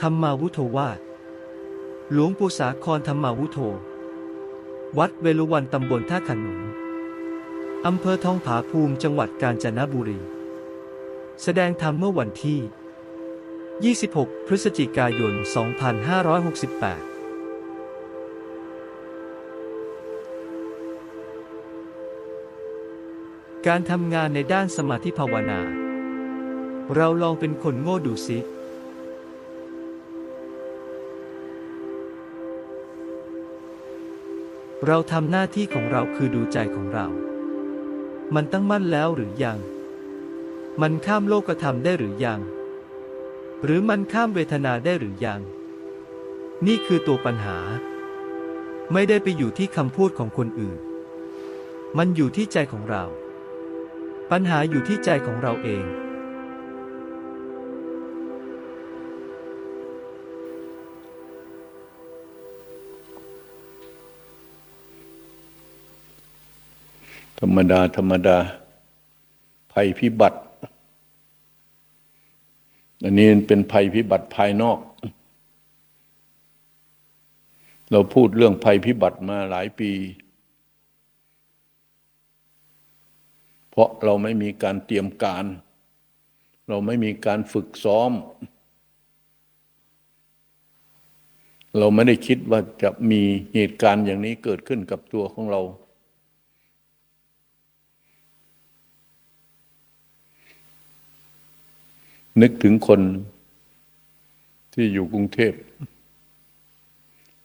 ธรรมาวุโทวาหลวงปู่สาครธรรมาวุโทวัดเวลุวันตำบลท่าขนุนอำเภอทองผาภูมิจังหวัดกาญจนบุรี แสดงธรรมเมื่อวันที่ 26 พฤศจิกายน 2568การทำงานในด้านสมาธิภาวนา เราลองเป็นคนโง่ดูสิ เราทำหน้าที่ของเราคือดูใจของเรา มันตั้งมั่นแล้วหรือยัง มันข้ามโลกธรรมได้หรือยัง หรือมันข้ามเวทนาได้หรือยัง นี่คือตัวปัญหา ไม่ได้ไปอยู่ที่คำพูดของคนอื่น มันอยู่ที่ใจของเรา ปัญหาอยู่ที่ใจของเราเอง ธรรมดา ธรรมดา ภัยพิบัติ อันนี้เป็นภัยพิบัติภายนอก เราพูดเรื่องภัยพิบัติมาหลายปี เพราะเราไม่มีการเตรียมการ เราไม่มีการฝึกซ้อม เราไม่ได้คิดว่าจะมีเหตุการณ์อย่างนี้เกิดขึ้นกับตัวของเรา นึกถึงคนที่อยู่กรุงเทพ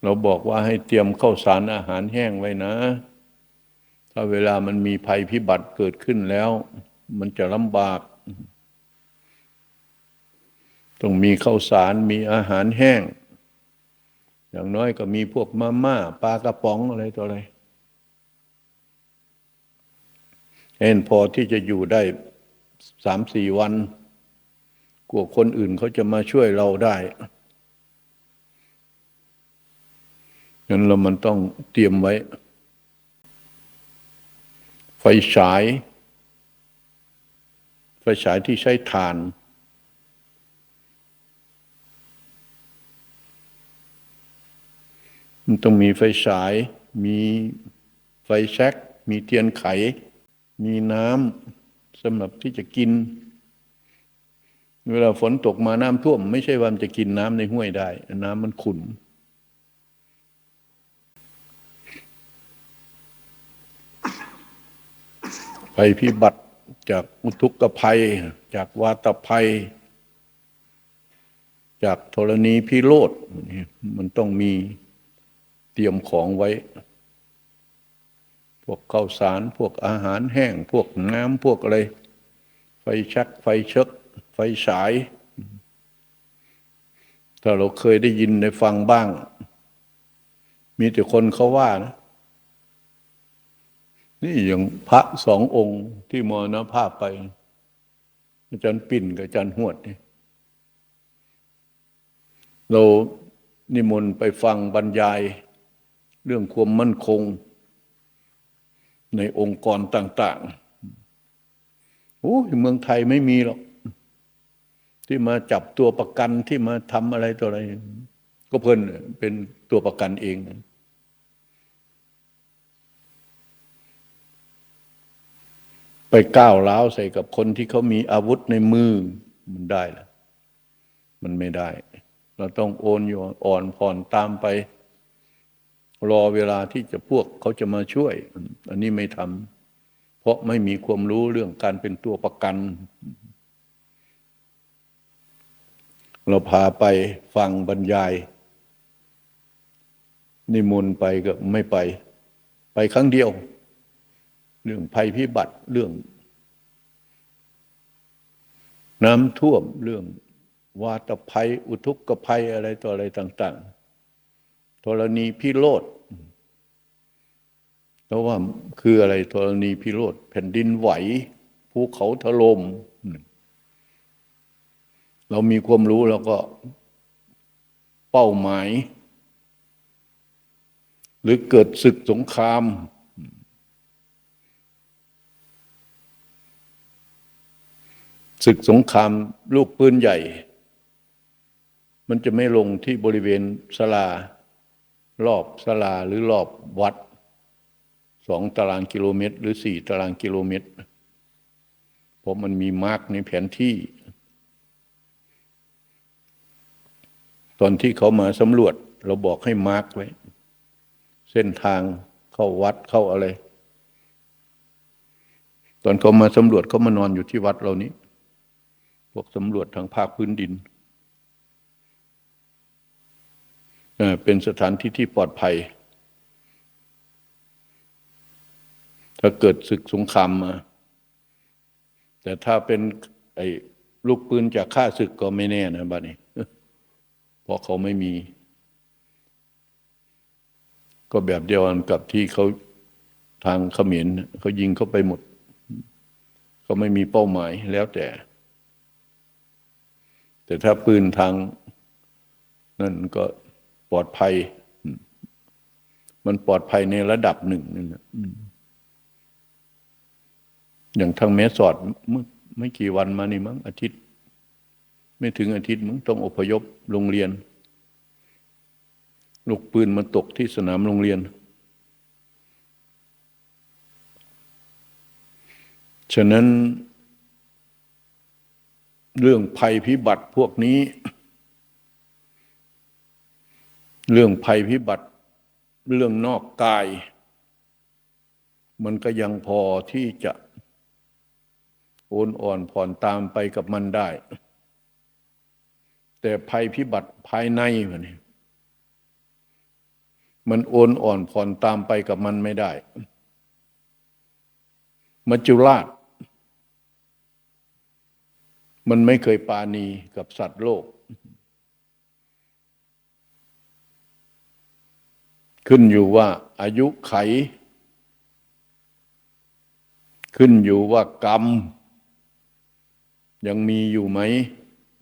เราบอกว่าให้เตรียมข้าวสารอาหารแห้งไว้นะ ถ้าเวลามันมีภัยพิบัติเกิดขึ้นแล้ว มันจะลำบาก ต้องมีข้าวสารมีอาหารแห้ง อย่างน้อยก็มีพวกมาม่าปลากระป๋องอะไรต่ออะไรเห็นพอที่จะอยู่ได้สามสี่วัน กลัวคนอื่นเขาจะมาช่วยเราได้งั้นเรามันต้องเตรียมไว้ ไฟฉาย ไฟฉายที่ใช้ถ่าน มันต้องมีไฟฉาย มีไฟแช็ก มีเทียนไข มีน้ำสำหรับที่จะกิน เวลาฝนตกมาน้ำท่วม ไม่ใช่ว่ามันจะกินน้ำในห้วยได้ น้ำมันขุ่นภัยพิบัติจากอุทุกภัย จากวาตภัย จากธรณีพิโรธมันต้องมีเตรียมของไว้ พวกข้าวสาร พวกอาหารแห้ง พวกน้ำพวกอะไร ไฟชักไฟเชก ฟฉาย ถ้าเราเคยได้ยินได้ฟังบ้าง มีแต่คนเขาว่านะ นี่อย่างพระสององค์ที่มรณภาพไป อาจารย์ปิ่นกับอาจารย์หวดนี่เรานิมนต์ไปฟังบรรยาย เรื่องความมั่นคง ในองค์กรต่าง ๆ โอ้ยเมืองไทยไม่มีหรอก ที่มาจับตัวประกันที่มาทำอะไรตัวอะไร ก็เพิ่นเป็นตัวประกันเองไปก้าวร้าวใส่กับคนที่เขามีอาวุธในมือมันได้หรอมันไม่ได้ เราต้องโอนอยู่อ่อนผ่อนตามไป รอเวลาที่จะพวกเขาจะมาช่วย อันนี้ไม่ทำเพราะไม่มีความรู้เรื่องการเป็นตัวประกัน เราพาไปฟังบรรยาย นิมนต์ไปก็ไม่ไป ไปครั้งเดียว เรื่องภัยพิบัติเรื่อง น้ำท่วมเรื่องวาตภัย อุทุกภัยอะไรต่ออะไรต่าง ๆ ธรณีพิโรธเพราะว่าคืออะไรธรณีพิโรธแผ่นดินไหวภูเขาถลม่ม เรามีความรู้แล้วก็เป้าหมาย หรือเกิดศึกสงคราม ศึกสงครามลูกปืนใหญ่ มันจะไม่ลงที่บริเวณศาลารอบศาลาหรือรอบวัดสองตารางกิโลเมตร หรือสี่ตารางกิโลเมตร เพราะมันมีมาร์กในแผนที่ ตอนที่เขามาสำรวจ เราบอกให้มาร์กไว้ เส้นทางเข้าวัดเข้าอะไร ตอนเขามาสำรวจเขามานอนอยู่ที่วัดเรานี้พวกสำรวจทางภาคพื้นดินเป็นสถานที่ที่ปลอดภัย ถ้าเกิดศึกสงครามมา แต่ถ้าเป็นไอ้ลูกปืนจากฆ่าศึกก็ไม่แน่นะบ้านี้เราะเขาไม่มี ก็แบบเดียวกันกับที่เขาทางเขมรเขายิงเข้าไปหมด เขาไม่มีเป้าหมายแล้วแต่ แต่ถ้าปืนทาง นั่นก็ปลอดภัย มันปลอดภัยในระดับหนึ่งนั่นแหละอย่างทางแม่สอดเมื่อไม่กี่วันมานี่มั้งอาทิตย์ ไม่ถึงอาทิตย์มั้งต้องอพยพโรงเรียน ลูกปืนมาตกที่สนามโรงเรียน ฉะนั้น เรื่องภัยพิบัติพวกนี้ เรื่องภัยพิบัติ เรื่องนอกกาย มันก็ยังพอที่จะโอนอ่อนผ่อนตามไปกับมันได้ แต่ภัยพิบัติภายในมันนี่มันโอนอ่อนผ่อนตามไปกับมันไม่ได้มัจจุราช มันไม่เคยปาณีกับสัตว์โลก ขึ้นอยู่ว่าอายุไข ขึ้นอยู่ว่ากรรม ยังมีอยู่ไหม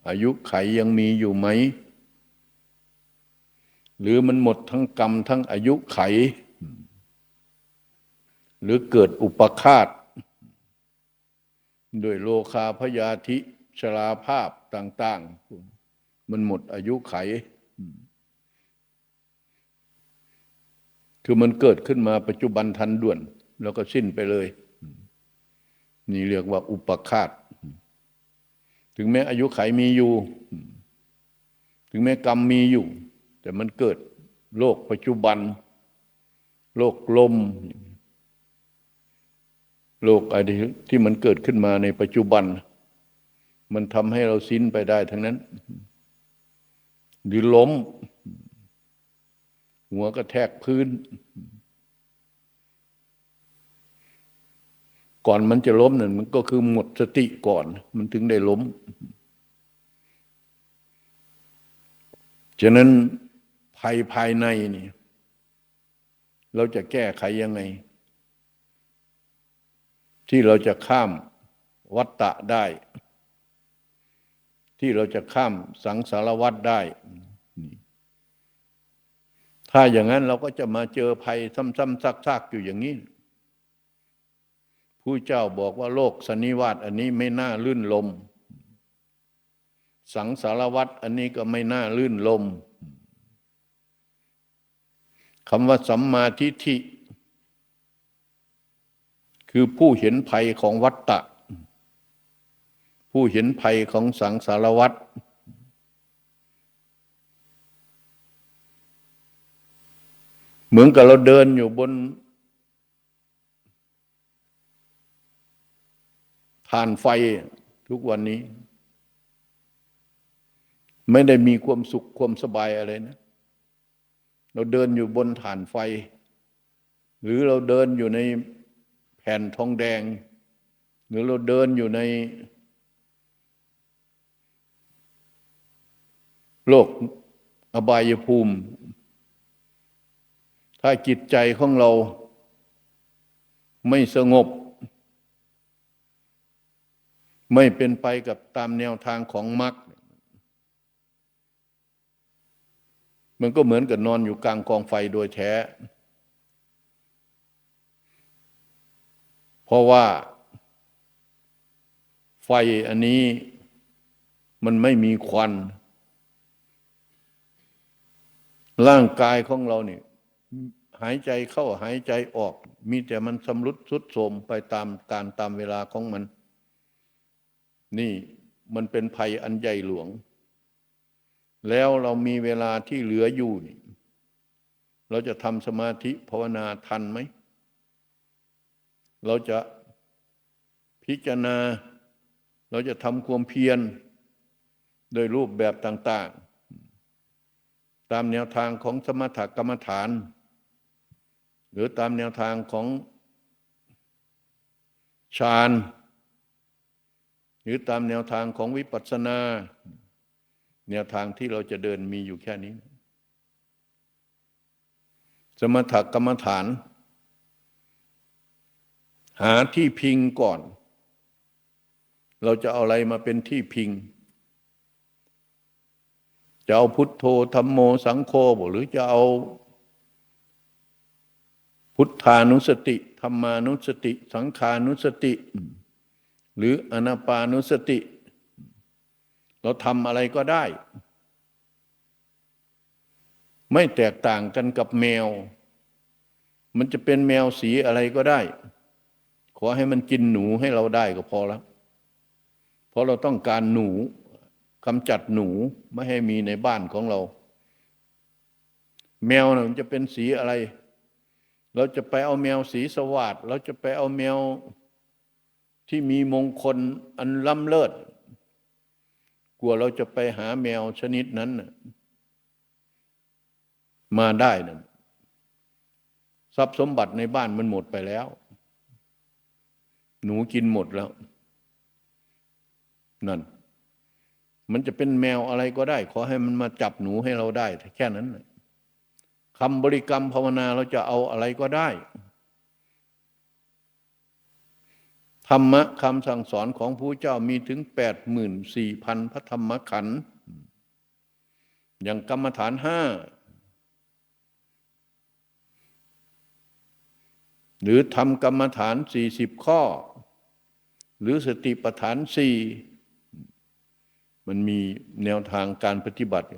อายุไขยังมีอยู่ไหม หรือมันหมดทั้งกรรมทั้งอายุไข หรือเกิดอุปคาตด้วยโลคาพยาธิชราภาพต่าง ๆ มันหมดอายุไข คือมันเกิดขึ้นมาปัจจุบันทันด่วน แล้วก็สิ้นไปเลย นี่เรียกว่าอุปคาต ถึงแม้อายุไขมีอยู่ ถึงแม้กรรมมีอยู่ แต่มันเกิดโลกปัจจุบัน โลกลม โลกอะไรที่มันเกิดขึ้นมาในปัจจุบัน มันทำให้เราสิ้นไปได้ทั้งนั้น หรือล้ม หัวกระแทกพื้น ก่อนมันจะล้มนั่นมันก็คือหมดสติก่อน มันถึงได้ล้ม ฉะนั้นภัยภายในนี่ เราจะแก้ไขยังไง ที่เราจะข้ามวัฏฏะได้ ที่เราจะข้ามสังสารวัฏได้ ถ้าอย่างนั้นเราก็จะมาเจอภัยซ้ำๆซากๆอยู่อย่างนี้ ผู้เจ้าบอกว่าโลกสนิวาตอันนี้ไม่น่าลื่นลม สังสารวัตรอันนี้ก็ไม่น่าลื่นลมคำว่าสัมมาทิฏฐิคือผู้เห็นภัยของวัตตะผู้เห็นภัยของสังสารวัตรเหมือนกับเราเดินอยู่บน ฐานไฟทุกวันนี้ ไม่ได้มีความสุขความสบายอะไรนะ เราเดินอยู่บนฐานไฟ หรือเราเดินอยู่ในแผ่นทองแดง หรือเราเดินอยู่ใน โลกอบายภูมิ ถ้าจิตใจของเราไม่สงบ ไม่เป็นไปกับตามแนวทางของมรรคมันก็เหมือนกับนอนอยู่กลางกองไฟโดยแท้ เพราะว่า ไฟอันนี้มันไม่มีควัน ร่างกายของเราเนี่ยหายใจเข้าหายใจออก มีแต่มันสำรุดสุดโทมไปตามการตามเวลาของมัน นี่มันเป็นภัยอันใหญ่หลวง แล้วเรามีเวลาที่เหลืออยู่นี่เราจะทำสมาธิภาวนาทันไหม เราจะพิจารณา เราจะทำความเพียรโดยรูปแบบต่าง ๆ ตามแนวทางของสมถกรรมฐาน หรือตามแนวทางของฌาน รือตามแนวทางของวิปัสสนา แนวทางที่เราจะเดินมีอยู่แค่นี้ สมถกรรมฐาน หาที่พิงก่อน เราจะเอาอะไรมาเป็นที่พิง จะเอาพุทโธธรรมโมสังโฆหรือจะเอาพุทธานุสติธรรมานุสติ สังขานุสติ หรืออนาปานุสติ เราทำอะไรก็ได้ ไม่แตกต่างกันกับแมว มันจะเป็นแมวสีอะไรก็ได้ ขอให้มันกินหนูให้เราได้ก็พอแล้ว เพราะเราต้องการหนูกำจัดหนูไม่ให้มีในบ้านของเรา แมวนะมันจะเป็นสีอะไร เราจะไปเอาแมวสีสวัสดเราจะไปเอาแมว ที่มีมงคลอันล้ำเลิศกลัวเราจะไปหาแมวชนิดนั้นมาได้นะทรัพย์สมบัติในบ้านมันหมดไปแล้ว หนูกินหมดแล้ว นั่น มันจะเป็นแมวอะไรก็ได้ ขอให้มันมาจับหนูให้เราได้ แค่นั้นคำบริกรรมภาวนาเราจะเอาอะไรก็ได้ ธรรมะคำสั่งสอนของพระเจ้ามีถึงแปดหมื่นสี่พันพระธรรมขันธ์อย่างกรรมฐานห้าหรือทำกรรมฐานสี่สิบข้อ หรือสติปัฏฐานสี่มันมีแนวทางการปฏิบัติ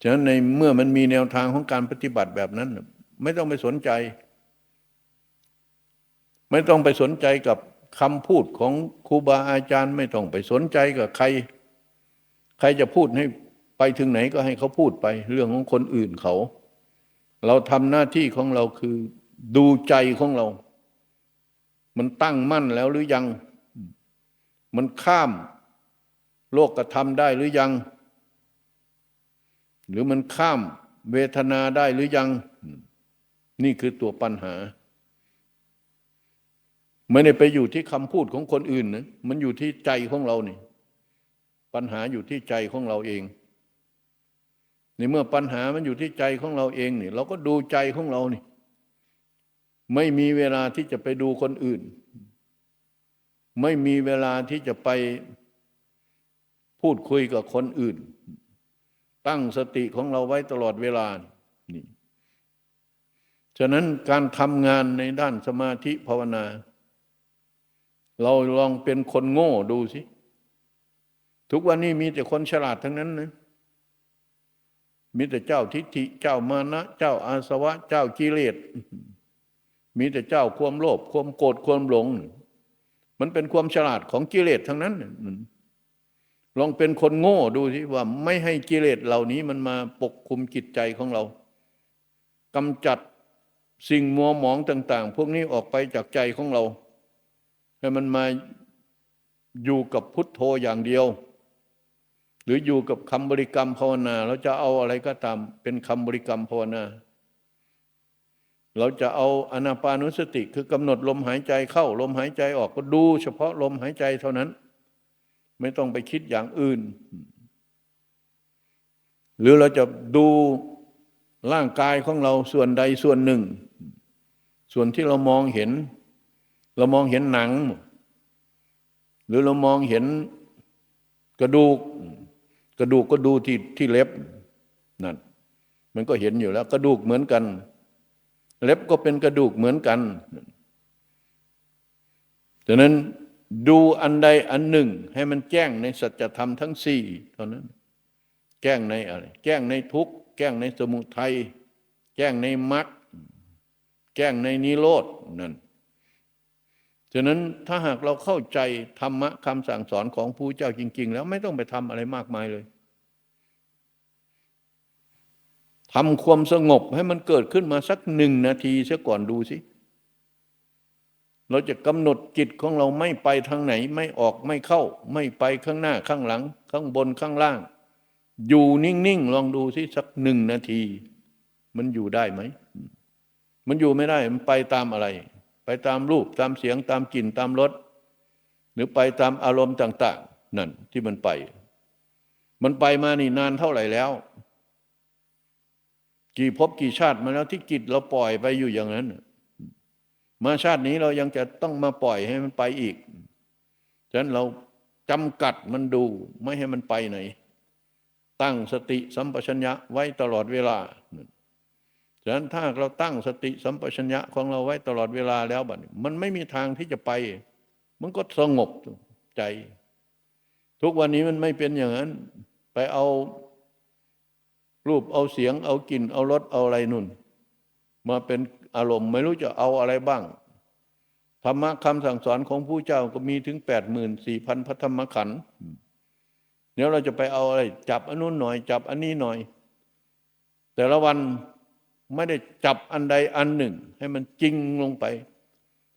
ฉะนั้นในเมื่อมันมีแนวทางของการปฏิบัติแบบนั้น ไม่ต้องไปสนใจ ไม่ต้องไปสนใจกับคำพูดของครูบาอาจารย์ ไม่ต้องไปสนใจกับใคร ใครจะพูดให้ไปถึงไหนก็ให้เขาพูดไป เรื่องของคนอื่นเขา เราทำหน้าที่ของเราคือดูใจของเรา มันตั้งมั่นแล้วหรือยัง มันข้ามโลกกระทำได้หรือยัง หรือมันข้ามเวทนาได้หรือยัง นี่คือตัวปัญหา ไม่ได้ไปอยู่ที่คำพูดของคนอื่นนะมันอยู่ที่ใจของเรานี่ ปัญหาอยู่ที่ใจของเราเองในเมื่อปัญหามันอยู่ที่ใจของเราเองนี่ เราก็ดูใจของเรานี่ ไม่มีเวลาที่จะไปดูคนอื่น ไม่มีเวลาที่จะไปพูดคุยกับคนอื่น ตั้งสติของเราไว้ตลอดเวลานี่ฉะนั้นการทำงานในด้านสมาธิภาวนา เราลองเป็นคนโง่ดูสิ ทุกวันนี้มีแต่คนฉลาดทั้งนั้นนะมีแต่เจ้าทิฏฐิเจ้ามานะ เจ้าอาสวะ เจ้ากิเลสมีแต่เจ้าความโลภความโกรธความหลง มันเป็นความฉลาดของกิเลสทั้งนั้นลองเป็นคนโง่ดูสิว่าไม่ให้กิเลสเหล่านี้มันมาปกคุมจิตใจของเรากำจัดสิ่งมัวหมองต่าง ๆ พวกนี้ออกไปจากใจของเรา ให้มันมาอยู่กับพุทโธอย่างเดียว หรืออยู่กับคำบริกรรมภาวนา เราจะเอาอะไรก็ตาม เป็นคำบริกรรมภาวนา เราจะเอาอนาปานุสติคือกำหนดลมหายใจเข้าลมหายใจออกก็ดู เฉพาะลมหายใจเท่านั้น ไม่ต้องไปคิดอย่างอื่น หรือเราจะดูร่างกายของเราส่วนใดส่วนหนึ่ง ส่วนที่เรามองเห็น เรามองเห็นหนัง หรือเรามองเห็นกระดูก กระดูกก็ดูที่ที่เล็บนั่นมันก็เห็นอยู่แล้ว กระดูกเหมือนกัน เล็บก็เป็นกระดูกเหมือนกันดังนั้นดูอันใดอันหนึ่ง ให้มันแจ้งในสัจธรรมทั้งสี่เท่านั้น แจ้งในอะไร แจ้งในทุกข์ แจ้งในสมุทัย แจ้งในมรรค แจ้งในนิโรธนั่น ฉะนั้นถ้าหากเราเข้าใจธรรมะคำสั่งสอนของผู้เจ้าจริง ๆ แล้วไม่ต้องไปทำอะไรมากมายเลยทำความสงบให้มันเกิดขึ้นมาสักหนึ่งนาทีเสียก่อนดูสิ เราจะกำหนดจิตของเราไม่ไปทางไหน ไม่ออกไม่เข้า ไม่ไปข้างหน้าข้างหลัง ข้างบนข้างล่าง อยู่นิ่ง ๆ ลองดูสิสักหนึ่งนาที มันอยู่ได้ไหม มันอยู่ไม่ได้ มันไปตามอะไร ไปตามรูปตามเสียงตามกลิ่นตามรสหรือไปตามอารมณ์ต่าง ๆ นั่นที่มันไป มันไปมานี่นานเท่าไหร่แล้ว กี่ภพกี่ชาติมาแล้วที่จิตเราปล่อยไปอยู่อย่างนั้น มาชาตินี้เรายังจะต้องมาปล่อยให้มันไปอีกฉะนั้นเราจำกัดมันดูไม่ให้มันไปไหน ตั้งสติสัมปชัญญะไว้ตลอดเวลา ฉะนั้นถ้าเราตั้งสติสัมปชัญญะของเราไว้ตลอดเวลาแล้วบัดนี้มันไม่มีทางที่จะไป มันก็สงบใจ ทุกวันนี้มันไม่เป็นอย่างนั้น ไปเอารูปเอาเสียง เอากลิ่นเอารสเอาอะไรนุ่น มาเป็นอารมณ์ไม่รู้จะเอาอะไรบ้างธรรมะคำสั่งสอนของผู้เจ้าก็มีถึงแปดหมื่นสี่พันพระธรรมขันธ์เดี๋ยวเราจะไปเอาอะไร จับอันนู้นหน่อย จับอันนี้หน่อย แต่ละวัน ไม่ได้จับอันใดอันหนึ่ง ให้มันจริงลงไป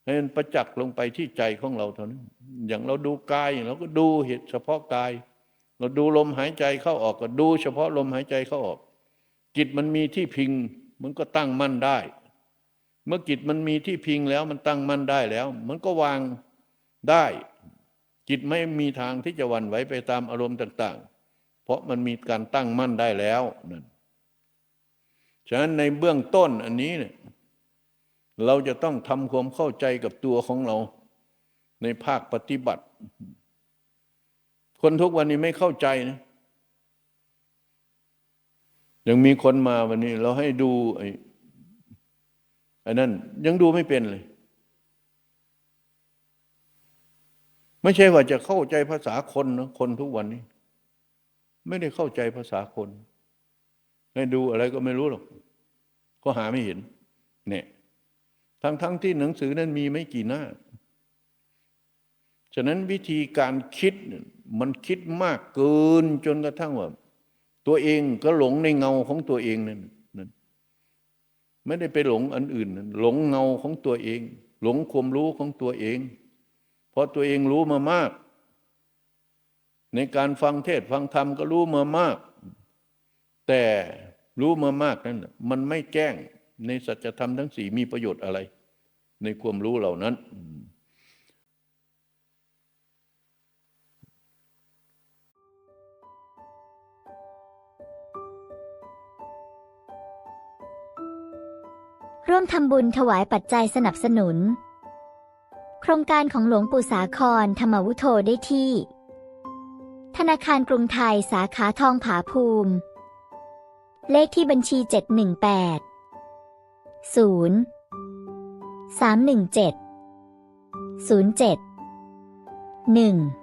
ให้มันประจักษ์ลงไปที่ใจของเราเท่านั้น อย่างเราดูกายเราก็ดูเหตุเฉพาะกาย เราดูลมหายใจเข้าออกก็ดูเฉพาะลมหายใจเข้าออก จิตมันมีที่พิงมันก็ตั้งมั่นได้ เมื่อจิตมันมีที่พิงแล้วมันตั้งมั่นได้แล้ว มันก็วางได้ จิตไม่มีทางที่จะวันไหวไปตามอารมณ์ต่าง ๆ เพราะมันมีการตั้งมั่นได้แล้วนั่น ฉะนั้นในเบื้องต้นอันนี้เนี่ยเราจะต้องทำความเข้าใจกับตัวของเรา ในภาคปฏิบัติ คนทุกวันนี้ไม่เข้าใจนะยังมีคนมาวันนี้ เราให้ดูไอ้ไอ้นั่นยังดูไม่เป็นเลย ไม่ใช่ว่าจะเข้าใจภาษาคนนะคนทุกวันนี้ ไม่ได้เข้าใจภาษาคน ให้ดูอะไรก็ไม่รู้หรอก ก็หาไม่เห็น เนี่ยทั้งทั้งที่หนังสือนั้นมีไม่กี่หน้า ฉะนั้นวิธีการคิดมันคิดมากเกินจนกระทั่งว่า ตัวเองก็หลงในเงาของตัวเองนั่นนั่นไม่ได้ไปหลงอันอื่นนั่นหลงเงาของตัวเอง หลงความรู้ของตัวเอง เพราะตัวเองรู้มามาก ในการฟังเทศฟังธรรมก็รู้มามาก แต่รู้มามากนั้นน่ะมันไม่แจ้งในสัจธรรมทั้งสี่มีประโยชน์อะไร ในความรู้เหล่านั้น ร่วมทำบุญถวายปัจจัยสนับสนุน โครงการของหลวงปู่สาครธรรมวุโธได้ที่ ธนาคารกรุงไทยสาขาทองผาภูมิ เลขที่บัญชี 718 0 317 07 1